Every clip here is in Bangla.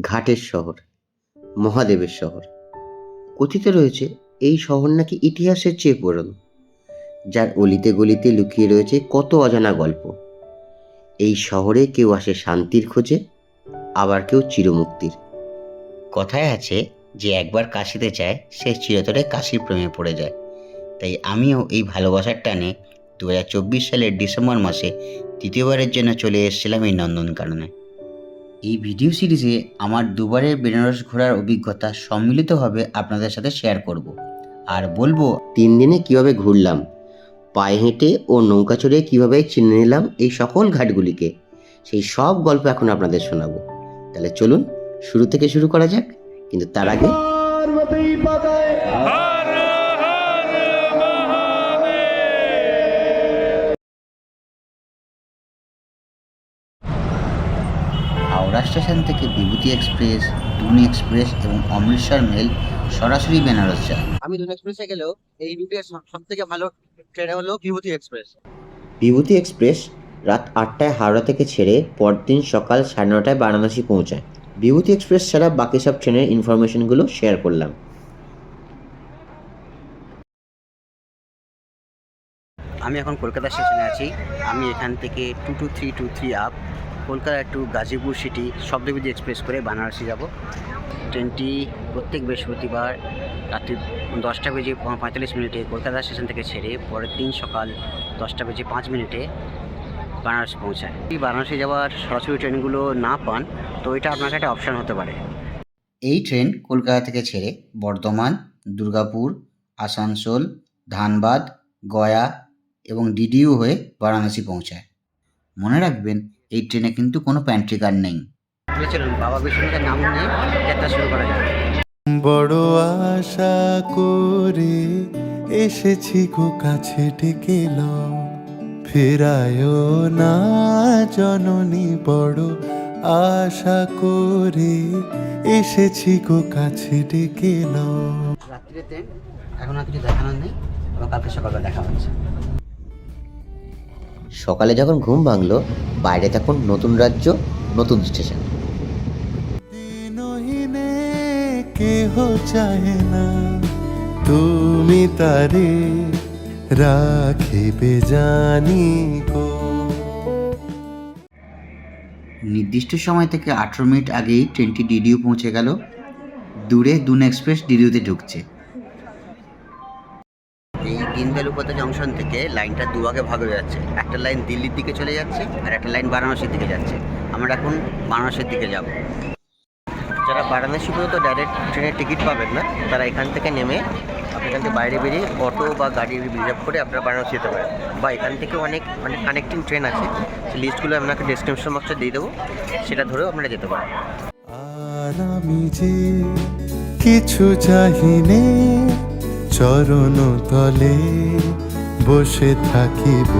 ঘাটের শহর, মহাদেবের শহর। কথিত রয়েছে, এই শহর নাকি ইতিহাসের চেয়ে পুরনো, যার অলিতে গলিতে লুকিয়ে রয়েছে কত অজানা গল্প। এই শহরে কেউ আসে শান্তির খোঁজে, আবার কেউ চিরমুক্তির। কথায় আছে যে একবার কাশিতে চায়, সে চিরতরে কাশির প্রেমে পড়ে যায়। তাই আমিও এই ভালোবাসার টানে দু হাজার চব্বিশ সালের ডিসেম্বর মাসে তৃতীয়বারের জন্য চলে এসেছিলাম এই নন্দনকাননে। এই ভিডিও সিরিজে আমার দুবারের বেনারস ঘোরার অভিজ্ঞতা সম্মিলিতভাবে আপনাদের সাথে শেয়ার করব। আর বলব, তিন দিনে কীভাবে ঘুরলাম, পায়ে হেঁটে ও নৌকা চড়ে কীভাবে চিনে নিলাম এই সকল ঘাটগুলিকে, সেই সব গল্প এখন আপনাদের শোনাবো। তাহলে চলুন, শুরু থেকে শুরু করা যাক, কিন্তু তার আগে স্টেশন থেকে বিভূতি এক্সপ্রেস ডুনি এক্সপ্রেস এবং অমৃতসর মেল সরাসরি বেনারস যায়। আমি দুন এক্সপ্রেসে গেলেও এই রুটের সব থেকে ভালো ট্রেন হলো বিভূতি এক্সপ্রেস। বিভূতি এক্সপ্রেস রাত আটটায় হাওড়া থেকে ছেড়ে পরদিন সকাল সাড়ে নটায় বারাণসী পৌঁছায়। বিভূতি এক্সপ্রেস ছাড়া বাকি সব ট্রেনের ইনফরমেশনগুলো শেয়ার করলাম। আমি এখন কলকাতা স্টেশনে আছি। আমি এখান থেকে two two three two three up Kolkata to Ghazipur city শব্দবিধি express করে বানারসি যাব। ট্রেনটি প্রত্যেক বৃহস্পতিবার রাত্রি দশটা বেজে পঁয়তাল্লিশ মিনিটে কলকাতা স্টেশন থেকে ছেড়ে পরের দিন সকাল দশটা বেজে পাঁচ মিনিটে বানারসি পৌঁছায়। এই বানারসি যাওয়ার সরাসরি ট্রেনগুলো না পান, তো এটা আপনার একটা অপশান হতে পারে। এই ট্রেন কলকাতা থেকে ছেড়ে বর্ধমান, দুর্গাপুর, আসানসোল, ধানবাদ, গয়া এবং ডিডিউ হয়ে বারাণসী পৌঁছায়। মনে রাখবেন এই ট্রেনে কিন্তু কোনো প্যান্ট্রি কার্ড নেই। তাহলে চলুন বাবা বিশ্বনাথের নাম নিয়ে যাত্রা শুরু করা যাক। বড় আশা করে এসেছি গো কাছে ডেকে লও ফেরায় না জননী বড় আশা করে এসেছি গো কাছে ডেকে লও রাত্রিতে ট্রেন এখন আর কিছু দেখানোর নেই এবং কালকে সকালবেলা দেখা হচ্ছে। সকালে যখন ঘুম ভাঙলো বাইরে তখন নতুন রাজ্য নতুন স্টেশন। দিনহীনে কেহ চাহে না তুমি তারে রাখিবে জানি গো নির্দিষ্ট সময় থেকে আঠেরো মিনিট আগেই ট্রেনটি ডিডিউ পৌঁছে গেল। দূরে দুন এক্সপ্রেস ডিডিউতে ঢুকছে। দিনদয়াল উপাধ্যায় জংশন থেকে লাইনটা দুভাগে ভাগ হয়ে যাচ্ছে। একটা লাইন দিল্লির দিকে চলে যাচ্ছে আর একটা লাইন বারাণসীর দিকে যাচ্ছে। আমরা এখন বারাণসীর দিকে যাব। যারা বারাণসী পর্যন্ত ডাইরেক্ট ট্রেনের টিকিট পাবেন না, তারা এখান থেকে নেমে এখান থেকে বাইরে বেরিয়ে অটো বা গাড়ি রিজার্ভ করে আপনারা বারাণসী যেতে পারেন। বা এখান থেকে অনেক মানে কানেক্টিং ট্রেন আছে। সেই লিস্টগুলো আপনাকে ডেসক্রিপশন বক্সে দিয়ে দেবো। সেটা ধরেও আপনারা যেতে পারেন। আর আমি যে কিছু চাহিনে চরণ তলে বসে থাকিব।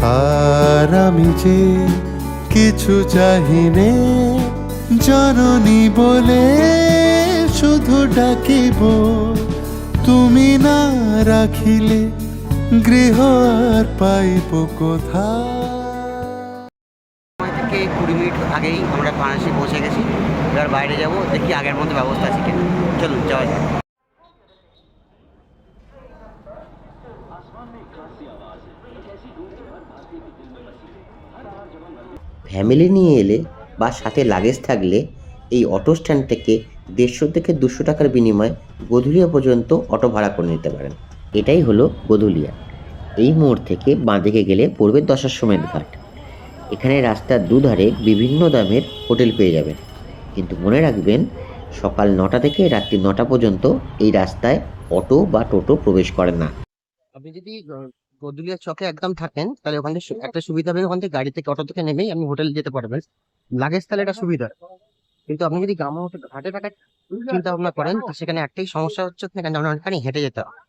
আর আমি যে কিছু চাহিনে জননী বলে শুধু ডাকিব। তুমি না রাখিলে গৃহ আর পাইব সময় থেকে কুড়ি মিনিট আগেই আমরা বারাণসী পৌঁছে গেছি। এবার বাইরে যাব, দেখি আগের মতো ব্যবস্থা আছে কিনা। চলুন, যাওয়া যাক। ফ্যামিলি নিয়ে এলে বা সাথে লাগেজ থাকলে এই অটো স্ট্যান্ড থেকে দেড়শো থেকে দুশো টাকার বিনিময়ে গধুলিয়া পর্যন্ত অটো ভাড়া করে নিতে পারেন। এটাই হলো গধুলিয়া। এই মোড় থেকে বাঁদিকে গেলে পড়বে দশাশ্বমেধ ঘাট। এখানে রাস্তার দুধারে বিভিন্ন দামের হোটেল পেয়ে যাবেন। কিন্তু মনে রাখবেন, সকাল নটা থেকে রাত্রি নটা পর্যন্ত এই রাস্তায় অটো বা টোটো প্রবেশ করে না। আপনি যদি গদুলিয়া চকে একদম থাকেন, তাহলে ওখানে একটা সুবিধা হবে ওখান থেকে গাড়ি থেকে অটো থেকে নেমেই আপনি হোটেলে যেতে পারবেন। লাগেজ তাহলে এটা সুবিধা। কিন্তু আপনি যদি গ্রাম ঘাটে ঘাটে চিন্তা ভাবনা করেন সেখানে একটাই সমস্যা হচ্ছে সেখানে অনেকখানি হেঁটে যেতে হয়।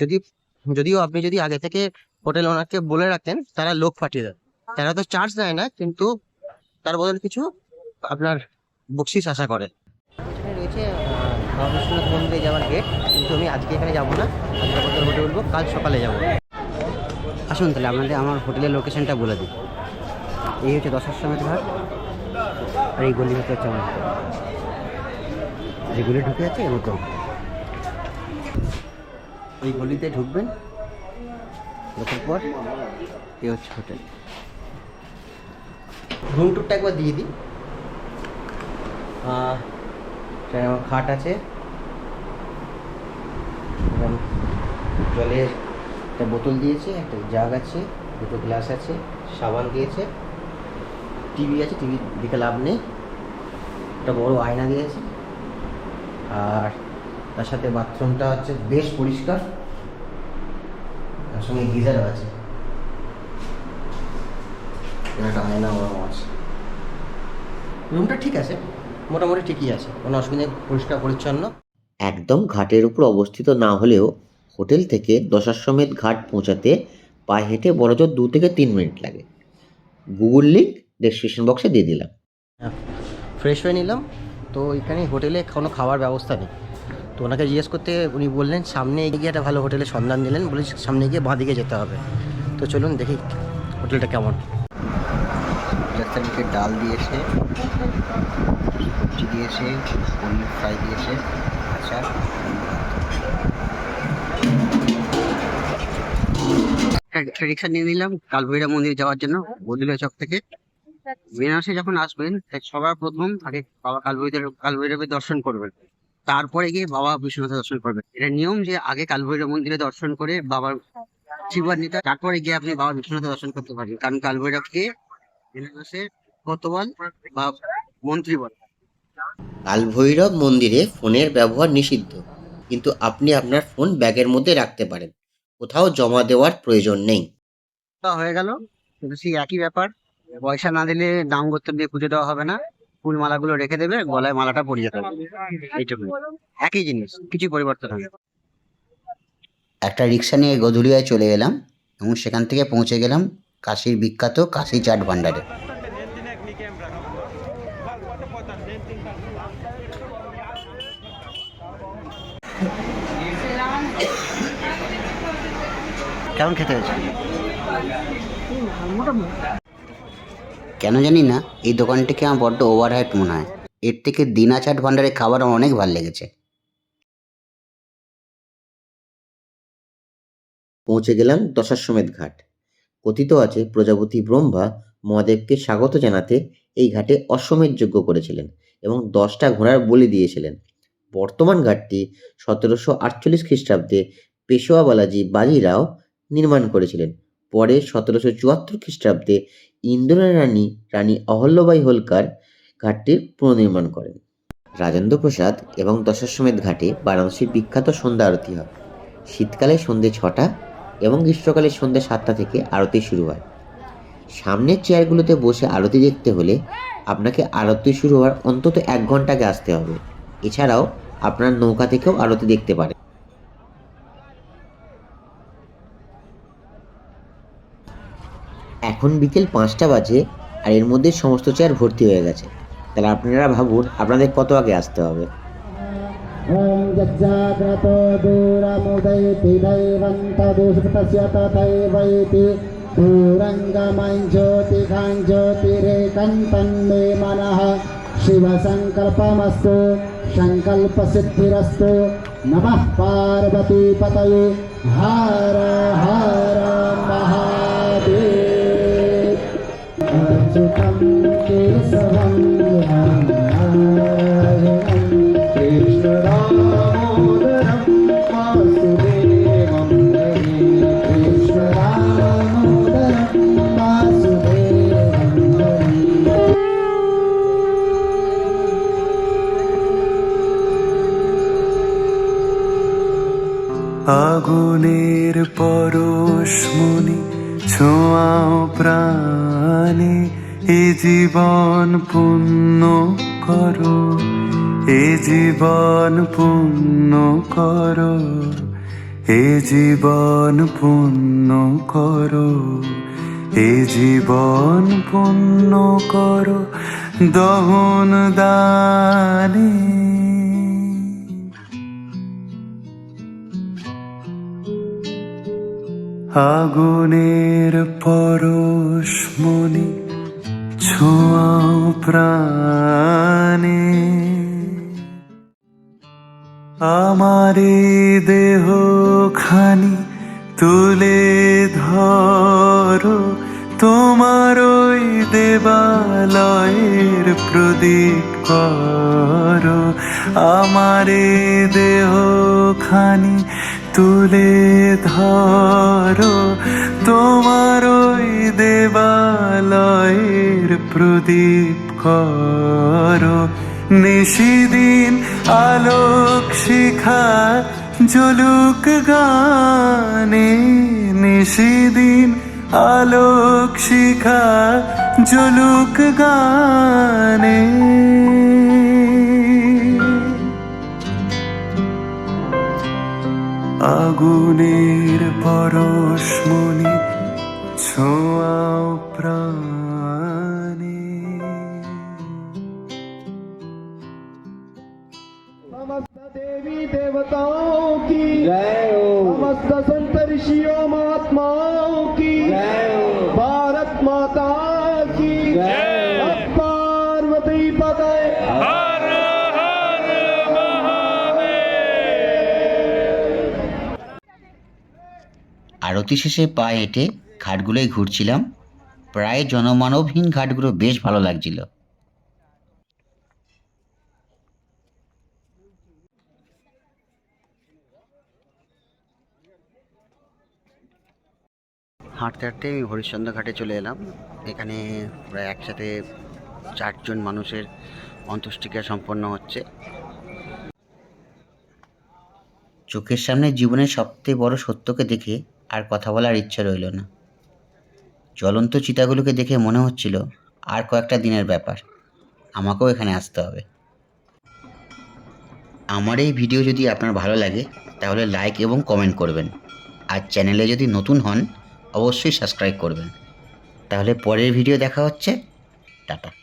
যদি, যদিও আপনি যদি আগে থেকে হোটেল ওনারকে বলে রাখেন, তারা লোক পাঠিয়ে দেয় তারা তো চার্জ নেয় না, কিন্তু তার বদল কিছু আপনার বকশিস আশা করে। রয়েছে মন্দিরে যাওয়ার গেট কিন্তু আমি আজকে এখানে যাব না। আজকে আপাতত হোটেল বলব, কাল সকালে যাব। আসুন তাহলে আপনাদের আমার হোটেলের লোকেশনটা বলে দিই। এই হচ্ছে দশাশ্বমেধ ঘাট, আর এই গলি হচ্ছে আমার। যে গলি ঢুকে আছে এরকম ওই গলিতে ঢুকবেন, ঢোকার পর এ হচ্ছে হোটেল। রুম টুরটা একবার দিয়ে দিই। খাট আছে জলের একটা বোতল দিয়েছে, একটা জাগ আছে, দুটো গ্লাস আছে, সাবান দিয়েছে, টিভি আছে, টিভি দিকে লাভ নেই। একটা বড় আয়না দিয়েছে। আর তার সাথে বাথরুমটা হচ্ছে বেশ পরিষ্কার। তার সঙ্গে গিজারও আছে। একটা আয়না ওরম আছে। রুমটা ঠিক আছে, মোটামুটি ঠিকই আছে, কোনো অসুবিধা পরিষ্কার, পরিচ্ছন্ন। একদম ঘাটের উপর অবস্থিত না হলেও হোটেল থেকে দশাশ্বমেধ ঘাট পৌঁছাতে পায়ে হেঁটে বড়জোর দু থেকে তিন মিনিট লাগে। গুগল লিঙ্ক ডেসক্রিপশন বক্সে দিয়ে দিলাম। ফ্রেশ হয়ে নিলাম। তো এখানে হোটেলে কোনো খাওয়ার ব্যবস্থা নেই। তো ওনাকে জিজ্ঞেস করতে উনি বললেন সামনে এগিয়ে একটা ভালো হোটেলের সন্ধান দিলেন। বলে সামনে গিয়ে বাঁ দিকে যেতে হবে। তো চলুন দেখি হোটেলটা কেমন। ডাল দিয়েছে সবজি দিয়েছে পনির ফ্রাই দিয়েছে আচ্ছা। একটা রিক্সা নিয়ে নিলাম কালভৈরা মন্দির যাওয়ার জন্য, বদুলিয়া চক থেকে। বেনারসে যখন আসবেন সবার প্রথম আগে বাবা কালভৈরব কালভৈরবের দর্শন করবেন। তারপরে গিয়ে বাবা বিশ্বনাথের দর্শন করবেন। এটা নিয়ম যে আগে কালভৈরব মন্দিরে দর্শন করে বাবার নিতে, তারপরে গিয়ে আপনি বাবা বিশ্বনাথের দর্শন করতে পারবেন। কারণ কালভৈরবকে বেনারসে কতবল বা মন্ত্রী বলে কালভৈরব মন্দিরে ফোনের ব্যবহার নিষিদ্ধ, কিন্তু আপনি আপনার ফোন ব্যাগের মধ্যে রাখতে পারেন। কোথাও জমা দেওয়ার প্রয়োজন নেই। তা হয়ে গেল। কিন্তু সেই একই ব্যাপার পয়সা না দিলে দাম গোত্র দিয়ে খুঁজে দেওয়া হবে না। ফুল মালাগুলো রেখে দেবে গলায় মালাটা পরিয়ে হবে এইটুকু একই জিনিস কিছু পরিবর্তন হবে একটা রিক্সা নিয়ে গধুলিয়ায় চলে এলাম এবং সেখান থেকে পৌঁছে গেলাম কাশীর বিখ্যাত কাশি চাট ভাণ্ডারে। কেমন খেতে হয়েছে? কেন জানি না, এই দোকানটিকে আমার বড্ড ওভারহাইট মনে হয়। এর থেকে দিনা চাট ভাণ্ডারে খাবার আমার অনেক ভালো লেগেছে। পৌঁছে গেলাম দশাশ্বমেধ ঘাট। কথিত আছে, প্রজাপতি ব্রহ্মা মহাদেবকে স্বাগত জানাতে এই ঘাটে অশ্বমেধ যজ্ঞ করেছিলেন এবং দশটা ঘোড়ার বলি দিয়েছিলেন। বর্তমান ঘাটটি সতেরোশো আটচল্লিশ খ্রিস্টাব্দে পেশোয়া বালাজি বাজিরাও নির্মাণ করেছিলেন। পরে সতেরোশো চুয়াত্তর খ্রিস্টাব্দে ইন্দ্রের রানী রানী অহল্যবাই হোলকার ঘাটটির পুনর্নির্মাণ করেন। রাজেন্দ্র প্রসাদ এবং দশাশ্বমেধ ঘাটে বারাণসীর বিখ্যাত সন্ধ্যা আরতি হয়। শীতকালে সন্ধে ছটা এবং গ্রীষ্মকালে সন্ধ্যে সাতটা থেকে আরতি শুরু হয়। সামনের চেয়ারগুলোতে বসে আরতি দেখতে হলে আপনাকে আরতি শুরু হওয়ার অন্তত এক ঘণ্টা আগে আসতে হবে। এছাড়াও আপনার নৌকা থেকেও আরতি দেখতে পারেন। এখন বিকেল পাঁচটা বাজে আর এর মধ্যে সমস্ত চেয়ার ভর্তি হয়ে গেছে তাহলে আপনারা ভাবুন আপনাদের কত আগে আসতে হবে ॐ यज्जाग्रतो दूरमुदैति दैवं तदुस्तस्य तथैवैति दूरङ्गमं ज्योतिघां ज्योतिरेकन्तन्मे मनः शिवसङ्कल्पमस्तु सङ्कल्पसिद्धिरस्तु नमः पार्वतीपतये हर हर महादेव আগুনের পরশমণি ছোঁয়াও প্রাণে। জীবন পুণ্য করো, এ জীবন পুণ্য করো, এ জীবন পুণ্য করো, এ জীবন পুণ্য করো, দহন দানে। আগুনের পরশমণি ছোঁয়াও প্রাণে। আমারে দেহ খানি তুলে ধরো, তোমার ওই দেবালয়ের প্রদীপ করো। আমারে দেহ খানি তুলে ধরো, তোমার ওই দেবালয়ের প্রদীপ করো। নিশিদিন আলোক শিখা জলুক গানে। নিশিদিন আলোক শিখা জলুক গানে। আগুনের পরশমণি संत ऋषियों महात्माओं की जय भारत माता की जय पार्वती पते আরতি শেষে পা হেঁটে ঘাটগুলোই ঘুরছিলাম প্রায় জনমানবহীন ঘাটগুলো বেশ ভালো লাগছিল হাঁটতে হাঁটতে আমি হরিশ্চন্দ্র ঘাটে চলে এলাম। এখানে প্রায় একসাথে চারজন মানুষের অন্ত্যেষ্টিক্রিয়া সম্পন্ন হচ্ছে। চোখের সামনে জীবনের সবথেকে বড় সত্যকে দেখে আর কথা বলার ইচ্ছা রইল না। জ্বলন্ত চিতাগুলোকে দেখে মনে হচ্ছিল, আর কয়েকটা দিনের ব্যাপার, আমাকেও এখানে আসতে হবে। আমার এই ভিডিও যদি আপনার ভালো লাগে, তাহলে লাইক এবং কমেন্ট করবেন। আর চ্যানেলে যদি নতুন হন অবশ্যই সাবস্ক্রাইব করবেন। তাহলে পরের ভিডিও দেখা হচ্ছে। টাটা।